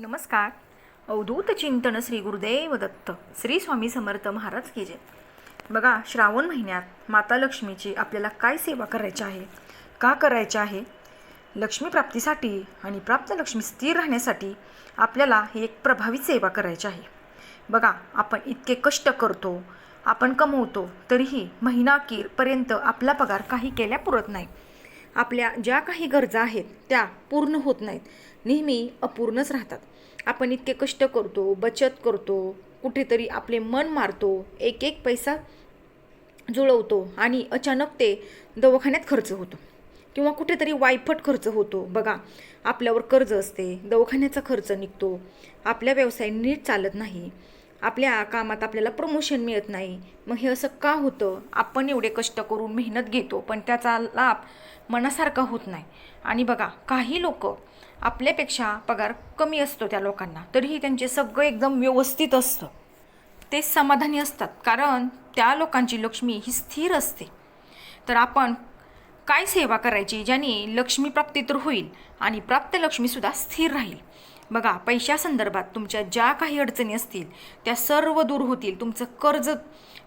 नमस्कार. अवधूत चिंतन श्री गुरुदेव दत्त श्री स्वामी समर्थ महाराज की जय. बघा श्रावण महिन्यात माता लक्ष्मीची आपल्याला काय सेवा करायची आहे? का करायची आहे? लक्ष्मी प्राप्तीसाठी आणि प्राप्त लक्ष्मी स्थिर राहण्यासाठी आपल्याला ही एक प्रभावी सेवा करायची आहे. बघा आपण इतके कष्ट करतो आपण कमवतो तरीही महिनाकीरपर्यंत आपला पगार काही केल्या पुरत नाही. आपल्या ज्या काही गरजा आहेत त्या पूर्ण होत नाहीत. नेहमी अपूर्णच राहतात. आपण इतके कष्ट करतो बचत करतो कुठेतरी आपले मन मारतो एक एक पैसा जुळवतो आणि अचानक ते दवाखान्यात खर्च होतो. किंवा कुठेतरी वायफट खर्च होतो. बघा आपल्यावर कर्ज असते दवाखान्याचा खर्च निघतो आपल्या व्यवसाय नीट चालत नाही. आपल्या कामात आपल्याला प्रमोशन मिळत नाही. मग हे असं का होतं? आपण एवढे कष्ट करून मेहनत घेतो पण त्याचा लाभ मनासारखा होत नाही. आणि बघा काही लोक आपल्यापेक्षा पगार कमी असतो त्या लोकांना तरीही त्यांचे सगळं एकदम व्यवस्थित असतं. ते समाधानी असतात कारण त्या लोकांची लक्ष्मी ही स्थिर असते. तर आपण काय सेवा करायची ज्याने लक्ष्मी प्राप्ती तर होईल आणि प्राप्त लक्ष्मीसुद्धा स्थिर राहील? बघा पैशासंदर्भात तुमच्या ज्या काही अडचणी असतील त्या सर्व दूर होतील. तुमचं कर्ज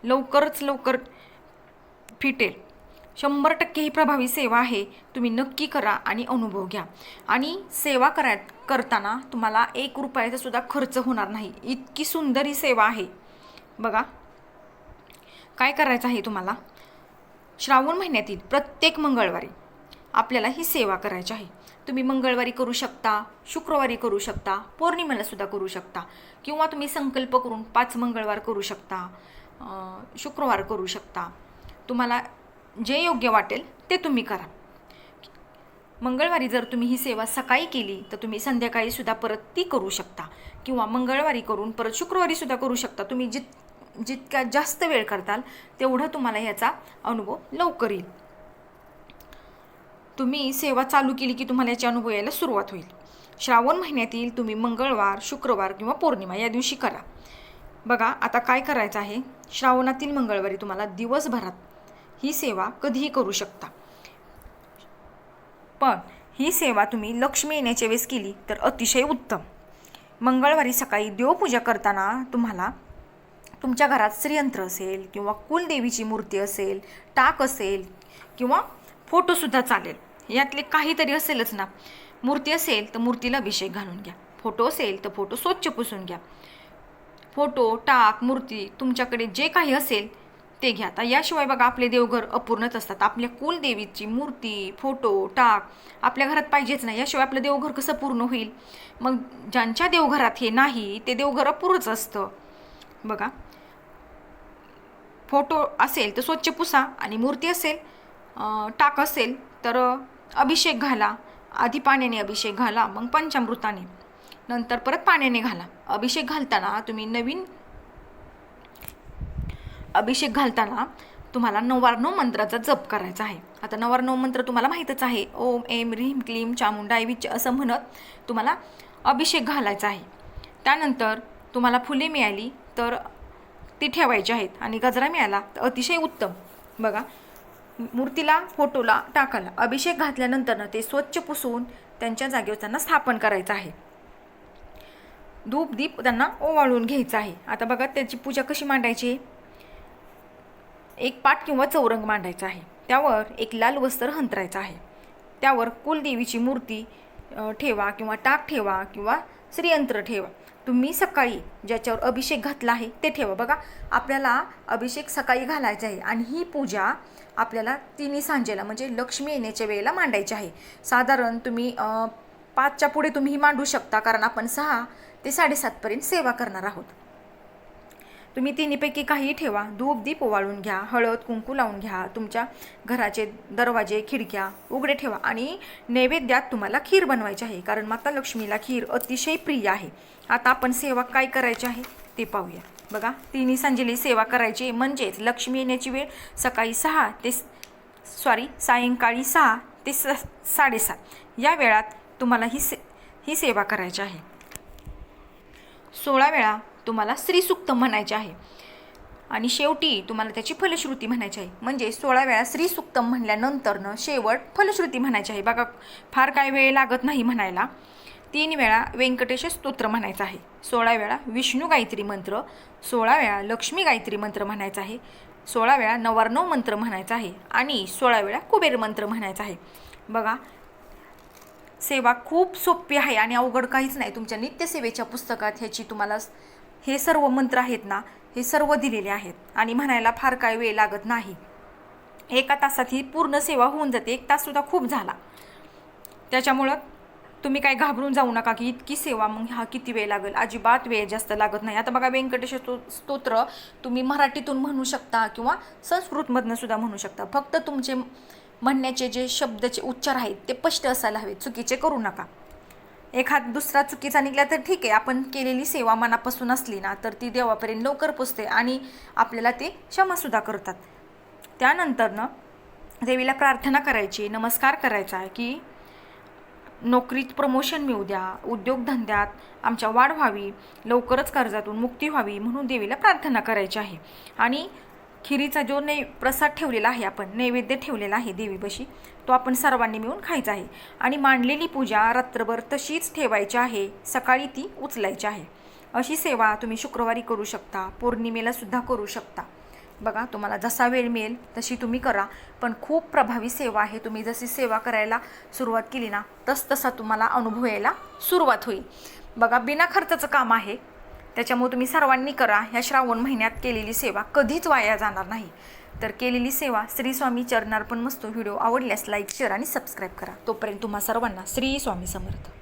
लवकरच लवकर फिटेल. शंभर टक्के ही प्रभावी सेवा आहे. तुम्ही नक्की करा आणि अनुभव घ्या. आणि सेवा करा करताना तुम्हाला एक रुपयाचा सुद्धा खर्च होणार नाही. इतकी सुंदर ही सेवा आहे. बघा काय करायचं आहे तुम्हाला? श्रावण महिन्यातील प्रत्येक मंगळवारी आपल्याला ही सेवा करायची आहे. तुम्ही मंगळवारी करू शकता शुक्रवारी करू शकता पौर्णिमेला सुद्धा करू शकता किंवा तुम्ही संकल्प करून पाच मंगळवार करू शकता शुक्रवार करू शकता. तुम्हाला जे योग्य वाटेल ते तुम्ही करा. मंगळवारी जर तुम्ही ही सेवा सकाळी केली तर तुम्ही संध्याकाळी सुद्धा परत ती करू शकता किंवा मंगळवारी करून परत शुक्रवारी सुद्धा करू शकता. तुम्ही जित जितक्या जास्त वेळ करताल तेवढं तुम्हाला ह्याचा अनुभव लवकर येईल. तुम्ही सेवा चालू केली की तुम्हाला याचे अनुभव यायला सुरुवात होईल. श्रावण महिन्यातील तुम्ही मंगळवार शुक्रवार किंवा पौर्णिमा या दिवशी करा. बघा आता काय करायचं आहे? श्रावणातील मंगळवारी तुम्हाला दिवसभरात ही सेवा कधीही करू शकता. पण ही सेवा तुम्ही लक्ष्मी येण्याच्या वेळेस केली तर अतिशय उत्तम. मंगळवारी सकाळी देवपूजा करताना तुम्हाला तुमच्या घरात श्रीयंत्र असेल किंवा कुलदेवीची मूर्ती असेल टाक असेल किंवा फोटोसुद्धा चालेल. यातले काहीतरी असेलच ना. मूर्ती असेल तर मूर्तीला अभिषेक घालून घ्या. फोटो असेल तर फोटो स्वच्छ पुसून घ्या. फोटो टाक मूर्ती तुमच्याकडे जे काही असेल ते घ्या. आता याशिवाय बघा आपले देवघर अपूर्णच असतात. आपल्या कुलदेवीची मूर्ती फोटो टाक आपल्या घरात पाहिजेच नाही. याशिवाय आपलं देवघर कसं पूर्ण होईल? मग ज्यांच्या देवघरात हे नाही ते देवघर अपूर्णच असतं. बघा. फोटो असेल तर स्वच्छ पुसा आणि मूर्ती असेल टाक असेल तर अभिषेक घाला. आधी पाण्याने अभिषेक घाला मग पंचामृताने. नंतर परत पाण्याने घाला. अभिषेक घालताना तुम्ही नवीन अभिषेक घालताना तुम्हाला नवार्णव मंत्राचा जप करायचा आहे. आता नवार्णव मंत्र तुम्हाला माहीतच आहे. ओम एम रीम क्लीम चामुंडा विच असं म्हणत तुम्हाला अभिषेक घालायचा आहे. त्यानंतर तुम्हाला फुले मिळाली तर ती ठेवायची आहेत आणि गजरा मिळाला तर अतिशय उत्तम. बघा मूर्तीला फोटोला टाकायला अभिषेक घातल्यानंतर ते स्वच्छ पुसून त्यांच्या जागेवर त्यांना स्थापन करायचं आहे. धूप दीप त्यांना ओवाळून घ्यायचं आहे. आता बघा त्याची पूजा कशी मांडायची? एक पाट किंवा चौरंग मांडायचा आहे. त्यावर एक लाल वस्त्र हंतरायचं आहे. त्यावर कुलदेवीची मूर्ती ठेवा किंवा टाक ठेवा किंवा श्रीयंत्र ठेवा. तुम्ही सकाळी ज्याच्यावर अभिषेक घातला आहे ते ठेवा. बघा आपल्याला अभिषेक सकाळी घालायचा आहे आणि ही पूजा आपल्याला तिन्ही सांजेला म्हणजे लक्ष्मी येण्याच्या वेळेला मांडायची आहे. साधारण तुम्ही पाचच्या पुढे तुम्ही ही मांडू शकता कारण आपण सहा ते साडेसातपर्यंत सेवा करणार आहोत. तुम्ही तिन्हीपैकी काही ठेवा. धूप दीप ओवाळून घ्या. हळद कुंकू लावून घ्या. तुमच्या घराचे दरवाजे खिडक्या उघडे ठेवा आणि नैवेद्यात तुम्हाला खीर बनवायची आहे. कारण माता लक्ष्मीला खीर अतिशय प्रिय आहे. आता आपण सेवा काय करायची आहे ते पाहूया. बघा तिन्ही सांजेली सेवा करायची म्हणजेच लक्ष्मी येण्याची वेळ सकाळी सहा ते सॉरी सायंकाळी सहा ते स साडेसात या वेळात तुम्हाला ही से ही सेवा करायची आहे. सोळा वेळा तुम्हाला श्रीसुक्त म्हणायचे आहे. आणि शेवटी तुम्हाला त्याची फलश्रुती म्हणायची आहे. म्हणजे सोळा वेळा श्रीसुक्तम म्हणल्यानंतरनं शेवट फलश्रुती म्हणायची आहे. बघा फार काय वेळ लागत नाही म्हणायला. तीन वेळा व्यंकटेश स्तोत्र म्हणायचं आहे. सोळा वेळा विष्णू गायत्री मंत्र. सोळा वेळा लक्ष्मी गायत्री मंत्र म्हणायचा आहे. सोळा वेळा नवार्णव मंत्र म्हणायचा आहे. आणि सोळा वेळा कुबेर मंत्र म्हणायचा आहे. बघा सेवा खूप सोपी आहे आणि अवघड काहीच नाही. तुमच्या नित्यसेवेच्या पुस्तकात ह्याची तुम्हाला हे सर्व मंत्र आहेत ना हे सर्व दिलेले आहेत. आणि म्हणायला फार काय वेळ लागत नाही. एका तासात ही पूर्ण सेवा होऊन जाते. एक ताससुद्धा खूप झाला. त्याच्यामुळं तुम्ही काय घाबरून जाऊ नका की इतकी सेवा मग हा किती वेळ लागेल? अजिबात वेळ जास्त लागत नाही. आता बघा व्यंकटेश स्तो स्तोत्र तुम्ही मराठीतून म्हणू शकता किंवा संस्कृतमधनं सुद्धा म्हणू शकता. फक्त तुमचे म्हणण्याचे जे शब्दाचे उच्चार आहेत ते स्पष्ट असायला हवेत. चुकीचे करू नका. एखाद दुसरा चुकीचा निघला तर ठीक आहे आपण केलेली सेवा मनापासून असली ना तर ती देवापर्यंत लवकर पोचते आणि आपल्याला ते क्षमासुद्धा करतात. त्यानंतरनं देवीला प्रार्थना करायची नमस्कार करायचा आहे की नोकरीत प्रमोशन मिळू द्या उद्योगधंद्यात आमच्या वाढ व्हावी लवकरच कर्जातून मुक्ती व्हावी म्हणून देवीला प्रार्थना करायची आहे. आणि खिरीचा जो नै प्रसाद ठेवलेला आहे आपण नैवेद्य ठेवलेला आहे देवीपाशी तो आपण सर्वांनी मिळून खायचा आहे. आणि मांडलेली पूजा रात्रभर तशीच ठेवायची आहे सकाळी ती उचलायची आहे. अशी सेवा तुम्ही शुक्रवारी करू शकता पौर्णिमेला सुद्धा करू शकता. बघा तुम्हाला जसा वेळ मिळेल तशी तुम्ही करा पण खूप प्रभावी सेवा आहे. तुम्ही जशी सेवा करायला सुरुवात केली ना तस तसा तुम्हाला अनुभव यायला सुरुवात होईल. बघा बिना खर्चाचं काम आहे. त्याच्यामुळे तुम्ही सर्वांनी करा. ह्या श्रावण महिन्यात केलेली सेवा कधीच वाया जाणार नाही. तर केलेली सेवा श्री स्वामी चरणार्पण मस्तो व्हिडिओ आवडल्यास लाईक शेअर आणि सबस्क्राईब करा. तोपर्यंत तुम्हा सर्वांना श्री स्वामी समर्थ.